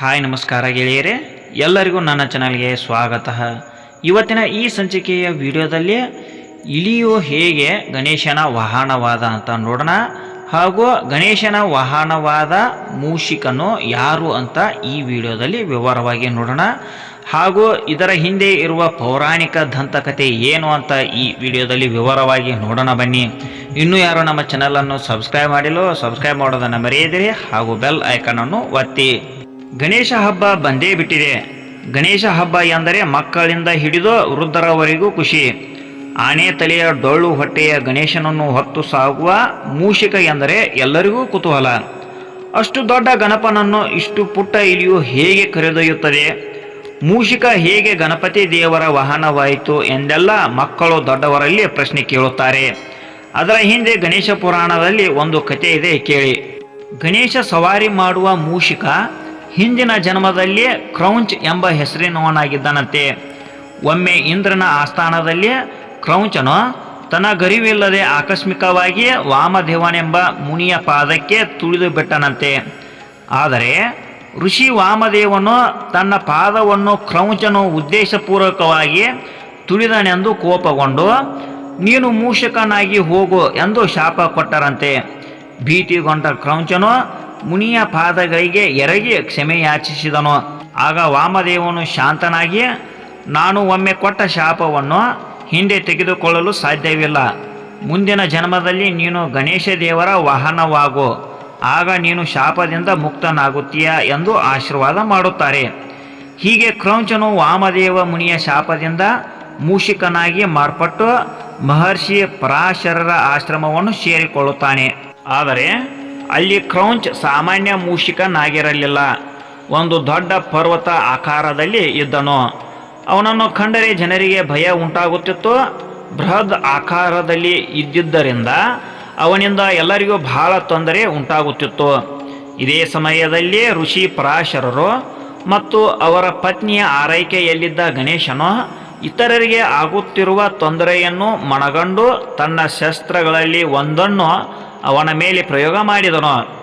Hi ನಮಸ್ಕಾರ ಗೆಳೆಯರೇ. ಎಲ್ಲರಿಗೂ ನನ್ನ ಚಾನಲ್ಗೆ ಸ್ವಾಗತ. ಇವತ್ತಿನ ಈ ಸಂಚಿಕೆಯ ವಿಡಿಯೋದಲ್ಲಿ ಇಲಿಯು ಹೇಗೆ ಗಣೇಶನ ವಾಹನವಾದ ಅಂತ ನೋಡೋಣ. ಹಾಗೂ ಗಣೇಶನ ವಾಹನವಾದ ಮೂಷಿಕನು ಯಾರು ಅಂತ ಈ ವಿಡಿಯೋದಲ್ಲಿ ವಿವರವಾಗಿ ನೋಡೋಣ. ಹಾಗೂ ಇದರ ಹಿಂದೆ ಇರುವ ಪೌರಾಣಿಕ ದಂತಕಥೆ ಏನು ಅಂತ ಈ ವಿಡಿಯೋದಲ್ಲಿ ವಿವರವಾಗಿ ನೋಡೋಣ ಬನ್ನಿ. ಇನ್ನೂ ಯಾರು ನಮ್ಮ ಚಾನಲನ್ನು ಸಬ್ಸ್ಕ್ರೈಬ್ ಮಾಡಿಲ್ಲೋ ಸಬ್ಸ್ಕ್ರೈಬ್ ಮಾಡೋದನ್ನು ಮರೆಯದಿರಿ. ಹಾಗೂ ಬೆಲ್ ಐಕನನ್ನು ಒತ್ತಿ. ಗಣೇಶ ಹಬ್ಬ ಬಂದೇ ಬಿಟ್ಟಿದೆ. ಗಣೇಶ ಹಬ್ಬ ಎಂದರೆ ಮಕ್ಕಳಿಂದ ಹಿಡಿದು ವೃದ್ಧರವರೆಗೂ ಖುಷಿ. ಆನೆ ತಲೆಯ ಡೊಳ್ಳು ಹೊಟ್ಟೆಯ ಗಣೇಶನನ್ನು ಹೊತ್ತು ಸಾಗುವ ಮೂಷಿಕ ಎಂದರೆ ಎಲ್ಲರಿಗೂ ಕುತೂಹಲ. ಅಷ್ಟು ದೊಡ್ಡ ಗಣಪನನ್ನು ಇಷ್ಟು ಪುಟ್ಟ ಇಲಿಯು ಹೇಗೆ ಕರೆದೊಯ್ಯುತ್ತದೆ? ಮೂಷಿಕ ಹೇಗೆ ಗಣಪತಿ ದೇವರ ವಾಹನವಾಯಿತು ಎಂದೆಲ್ಲ ಮಕ್ಕಳು ದೊಡ್ಡವರಲ್ಲಿ ಪ್ರಶ್ನೆ ಕೇಳುತ್ತಾರೆ. ಅದರ ಹಿಂದೆ ಗಣೇಶ ಪುರಾಣದಲ್ಲಿ ಒಂದು ಕಥೆ ಇದೆ ಕೇಳಿ. ಗಣೇಶ ಸವಾರಿ ಮಾಡುವ ಮೂಷಿಕ ಹಿಂದಿನ ಜನ್ಮದಲ್ಲಿ ಕ್ರೌಂಚ್ ಎಂಬ ಹೆಸರಿನವನಾಗಿದ್ದನಂತೆ ಒಮ್ಮೆ ಇಂದ್ರನ ಆಸ್ಥಾನದಲ್ಲಿ ಕ್ರೌಂಚನು ತನ್ನ ಗರಿವಿಲ್ಲದೆ ಆಕಸ್ಮಿಕವಾಗಿ ವಾಮದೇವನೆಂಬ ಮುನಿಯ ಪಾದಕ್ಕೆ ತುಳಿದು ಬಿಟ್ಟನಂತೆ. ಆದರೆ ಋಷಿ ವಾಮದೇವನು ತನ್ನ ಪಾದವನ್ನು ಕ್ರೌಂಚನು ಉದ್ದೇಶಪೂರ್ವಕವಾಗಿ ತುಳಿದನೆಂದು ಕೋಪಗೊಂಡು, ನೀನು ಮೂಷಕನಾಗಿ ಹೋಗು ಎಂದು ಶಾಪ ಕೊಟ್ಟರಂತೆ. ಭೀತಿಗೊಂಡ ಕ್ರೌಂಚನು ಮುನಿಯ ಪಾದಗಳಿಗೆ ಎರಗಿ ಕ್ಷಮೆ ಯಾಚಿಸಿದನು. ಆಗ ವಾಮದೇವನು ಶಾಂತನಾಗಿ ನಾನು ಒಮ್ಮೆ ಕೊಟ್ಟ ಶಾಪವನ್ನು ಹಿಂದೆ ತೆಗೆದುಕೊಳ್ಳಲು ಸಾಧ್ಯವಿಲ್ಲ. ಮುಂದಿನ ಜನ್ಮದಲ್ಲಿ ನೀನು ಗಣೇಶ ದೇವರ ವಾಹನವಾಗು. ಆಗ ನೀನು ಶಾಪದಿಂದ ಮುಕ್ತನಾಗುತ್ತೀಯ? ಎಂದು ಆಶೀರ್ವಾದ ಮಾಡುತ್ತಾರೆ. ಹೀಗೆ ಕ್ರೌಂಚನು ವಾಮದೇವ ಮುನಿಯ ಶಾಪದಿಂದ ಮೂಷಿಕನಾಗಿ ಮಾರ್ಪಟ್ಟು ಮಹರ್ಷಿ ಪರಾಶರರ ಆಶ್ರಮವನ್ನು ಸೇರಿಕೊಳ್ಳುತ್ತಾನೆ. ಆದರೆ ಅಲ್ಲಿ ಕ್ರೌಂಚ್ ಸಾಮಾನ್ಯ ಮೂಷಿಕನಾಗಿರಲಿಲ್ಲ. ಒಂದು ದೊಡ್ಡ ಪರ್ವತ ಆಕಾರದಲ್ಲಿ ಇದ್ದನು. ಅವನನ್ನು ಕಂಡರೆ ಜನರಿಗೆ ಭಯ ಉಂಟಾಗುತ್ತಿತ್ತು. ಬೃಹದ್ ಆಕಾರದಲ್ಲಿ ಇದ್ದಿದ್ದರಿಂದ ಅವನಿಂದ ಎಲ್ಲರಿಗೂ ಬಹಳ ತೊಂದರೆ ಉಂಟಾಗುತ್ತಿತ್ತು. ಇದೇ ಸಮಯದಲ್ಲಿ ಋಷಿ ಪರಾಶರರು ಮತ್ತು ಅವರ ಪತ್ನಿಯ ಆರೈಕೆಯಲ್ಲಿದ್ದ ಗಣೇಶನು ಇತರರಿಗೆ ಆಗುತ್ತಿರುವ ತೊಂದರೆಯನ್ನು ಮನಗಂಡು ತನ್ನ ಶಸ್ತ್ರಗಳಲ್ಲಿ ಒಂದನ್ನು ಅವನ ಮೇಲೆ ಪ್ರಯೋಗ ಮಾಡಿದನು.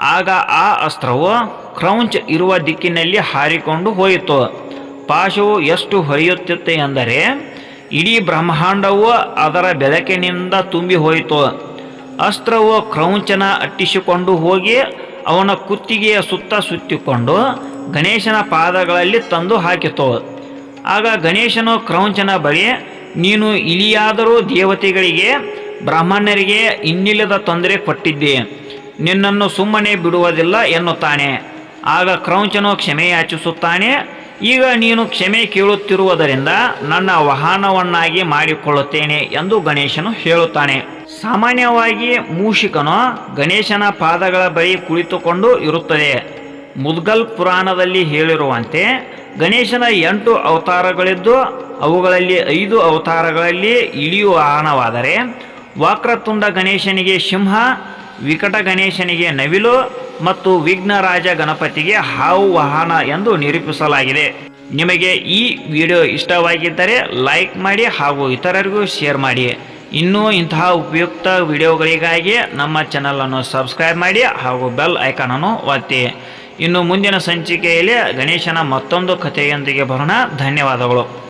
ಆಗ ಆ ಅಸ್ತ್ರವು ಕ್ರೌಂಚ್ ಇರುವ ದಿಕ್ಕಿನಲ್ಲಿ ಹಾರಿಕೊಂಡು ಹೋಯಿತು. ಪಾಶವು ಎಷ್ಟು ಹೊರೆಯುತ್ತಿತ್ತು ಎಂದರೆ, ಇಡೀ ಬ್ರಹ್ಮಾಂಡವು ಅದರ ಬೆಳಕಿನಿಂದ ತುಂಬಿ ಹೋಯಿತು. ಅಸ್ತ್ರವು ಕ್ರೌಂಚನ ಅಟ್ಟಿಸಿಕೊಂಡು ಹೋಗಿ ಅವನ ಕುತ್ತಿಗೆಯ ಸುತ್ತ ಸುತ್ತಿಕೊಂಡು ಗಣೇಶನ ಪಾದಗಳಲ್ಲಿ ತಂದು ಹಾಕಿತು. ಆಗ ಗಣೇಶನು ಕ್ರೌಂಚನ ಬಳಿ, ನೀನು ಇಲಿಯಾದರೂ ದೇವತೆಗಳಿಗೆ ಬ್ರಾಹ್ಮಣರಿಗೆ ಇನ್ನಿಲ್ಲದ ತೊಂದರೆ ಕೊಟ್ಟಿದ್ದೆ. ನಿನ್ನನ್ನು ಸುಮ್ಮನೆ ಬಿಡುವುದಿಲ್ಲ ಎನ್ನುತ್ತಾನೆ. ಆಗ ಕ್ರೌಂಚನು ಕ್ಷಮೆಯಾಚಿಸುತ್ತಾನೆ ಈಗ ನೀನು ಕ್ಷಮೆ ಕೇಳುತ್ತಿರುವುದರಿಂದ ನನ್ನ ವಾಹನವನ್ನಾಗಿ ಮಾಡಿಕೊಳ್ಳುತ್ತೇನೆ ಎಂದು ಗಣೇಶನು ಹೇಳುತ್ತಾನೆ. ಸಾಮಾನ್ಯವಾಗಿ ಮೂಷಿಕನು ಗಣೇಶನ ಪಾದಗಳ ಬಳಿ ಕುಳಿತುಕೊಂಡು ಇರುತ್ತದೆ. ಮುದ್ಗಲ್ ಪುರಾಣದಲ್ಲಿ ಹೇಳಿರುವಂತೆ ಗಣೇಶನ ಎಂಟು ಅವತಾರಗಳಿದ್ದು ಅವುಗಳಲ್ಲಿ ಐದು ಅವತಾರಗಳಲ್ಲಿ ಇಳಿಯುವ ವಾಹನವಾದರೆ ವಕ್ರತುಂಡ ಗಣೇಶನಿಗೆ ಸಿಂಹ, ವಿಕಟ ಗಣೇಶನಿಗೆ ನವಿಲು ಮತ್ತು ವಿಘ್ನರಾಜ ಗಣಪತಿಗೆ ಹಾವು ವಾಹನ ಎಂದು ನಿರೂಪಿಸಲಾಗಿದೆ. ನಿಮಗೆ ಈ ವಿಡಿಯೋ ಇಷ್ಟವಾಗಿದ್ದರೆ ಲೈಕ್ ಮಾಡಿ ಹಾಗೂ ಇತರರಿಗೂ ಶೇರ್ ಮಾಡಿ. ಇನ್ನೂ ಇಂತಹ ಉಪಯುಕ್ತ ವಿಡಿಯೋಗಳಿಗಾಗಿ ನಮ್ಮ ಚಾನಲನ್ನು ಸಬ್ಸ್ಕ್ರೈಬ್ ಮಾಡಿ ಹಾಗೂ ಬೆಲ್ ಐಕಾನನ್ನು ಒತ್ತಿ. ಇನ್ನು ಮುಂದಿನ ಸಂಚಿಕೆಯಲ್ಲಿ ಗಣೇಶನ ಮತ್ತೊಂದು ಕಥೆಯೊಂದಿಗೆ ಬರೋಣ. ಧನ್ಯವಾದಗಳು.